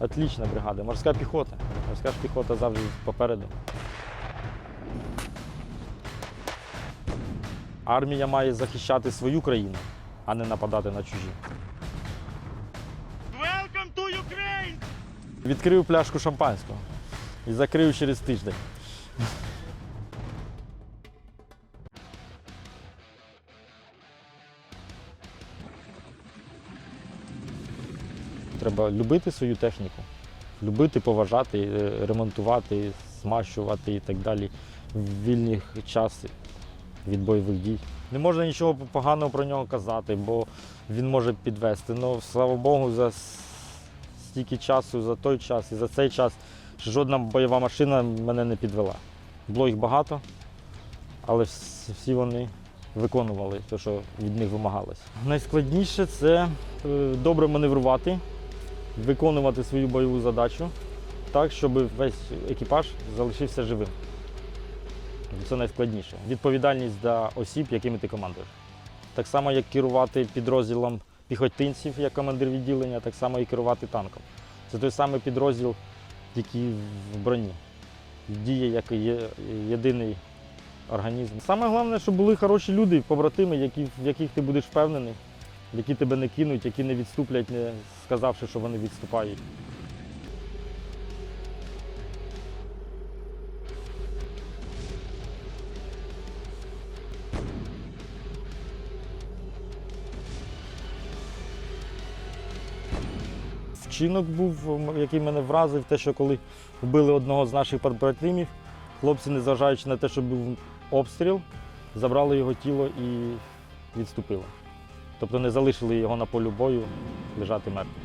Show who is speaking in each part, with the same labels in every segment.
Speaker 1: Отлічна бригада. Морська піхота. Морська ж піхота завжди попереду. Армія має захищати свою країну, а не нападати на чужі.
Speaker 2: Welcome to Ukraine!
Speaker 1: Відкрив пляшку шампанського і закрив через тиждень. Треба любити свою техніку, любити, поважати, е, ремонтувати, смащувати і так далі в вільний час від бойових дій. Не можна нічого поганого про нього казати, бо він може підвести. Ну, слава Богу, за стільки часу, за той час і за цей час жодна бойова машина мене не підвела. Було їх багато, але всі вони виконували те, що від них вимагалось. Найскладніше це е, добре маневрувати, виконувати свою бойову задачу так, щоб весь екіпаж залишився живим. Це найскладніше. Відповідальність за осіб, якими ти командуєш. Так само, як керувати підрозділом піхотинців, як командир відділення, так само і керувати танком. Це той самий підрозділ, який в броні. Діє як єдиний організм. Саме головне, щоб були хороші люди, побратими, в яких ти будеш впевнений, які тебе не кинуть, які не відступлять, не сказавши, що вони відступають. Вчинок був, який мене вразив, те, що коли вбили одного з наших побратимів, хлопці, незважаючи на те, що був обстріл, забрали його тіло і відступили. Тобто не залишили його на полю бою лежати мертвим.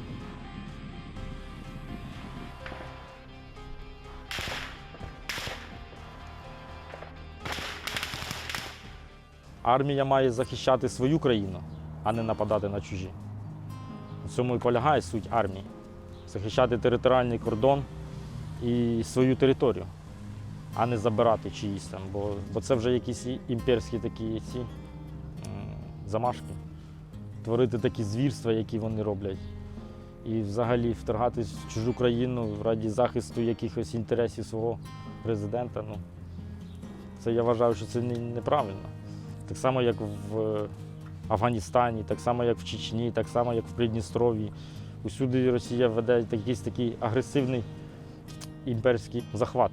Speaker 1: Армія має захищати свою країну, а не нападати на чужі. В цьому і полягає суть армії захищати територіальний кордон і свою територію, а не забирати чиїсь там, бо, бо це вже якісь імперські такі ці замашки. Творити такі звірства, які вони роблять. І взагалі вторгатись в чужу країну раді захисту якихось інтересів свого президента. Ну, це я вважаю, що це не- неправильно. Так само, як в Афганістані, так само, як в Чечні, так само, як в Придністров'ї. Усюди Росія веде якийсь такий агресивний імперський захват.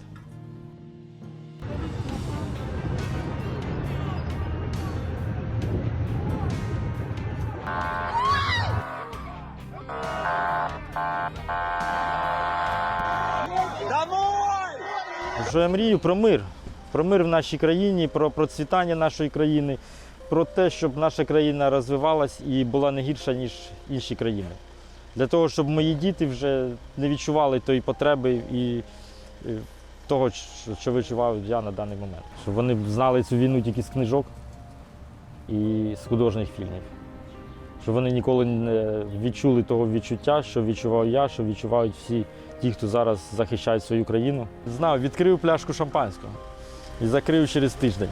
Speaker 1: Що я мрію про мир, про мир в нашій країні, про процвітання нашої країни, про те, щоб наша країна розвивалась і була не гірша, ніж інші країни. Для того, щоб мої діти вже не відчували тої потреби і е, того, що- відчував я на даний момент. Щоб вони знали цю війну тільки з книжок і з художніх фільмів. Щоб вони ніколи не відчули того відчуття, що відчував я, що відчувають всі ті, хто зараз захищають свою країну. Знав, відкрив пляшку шампанського і закрив через тиждень.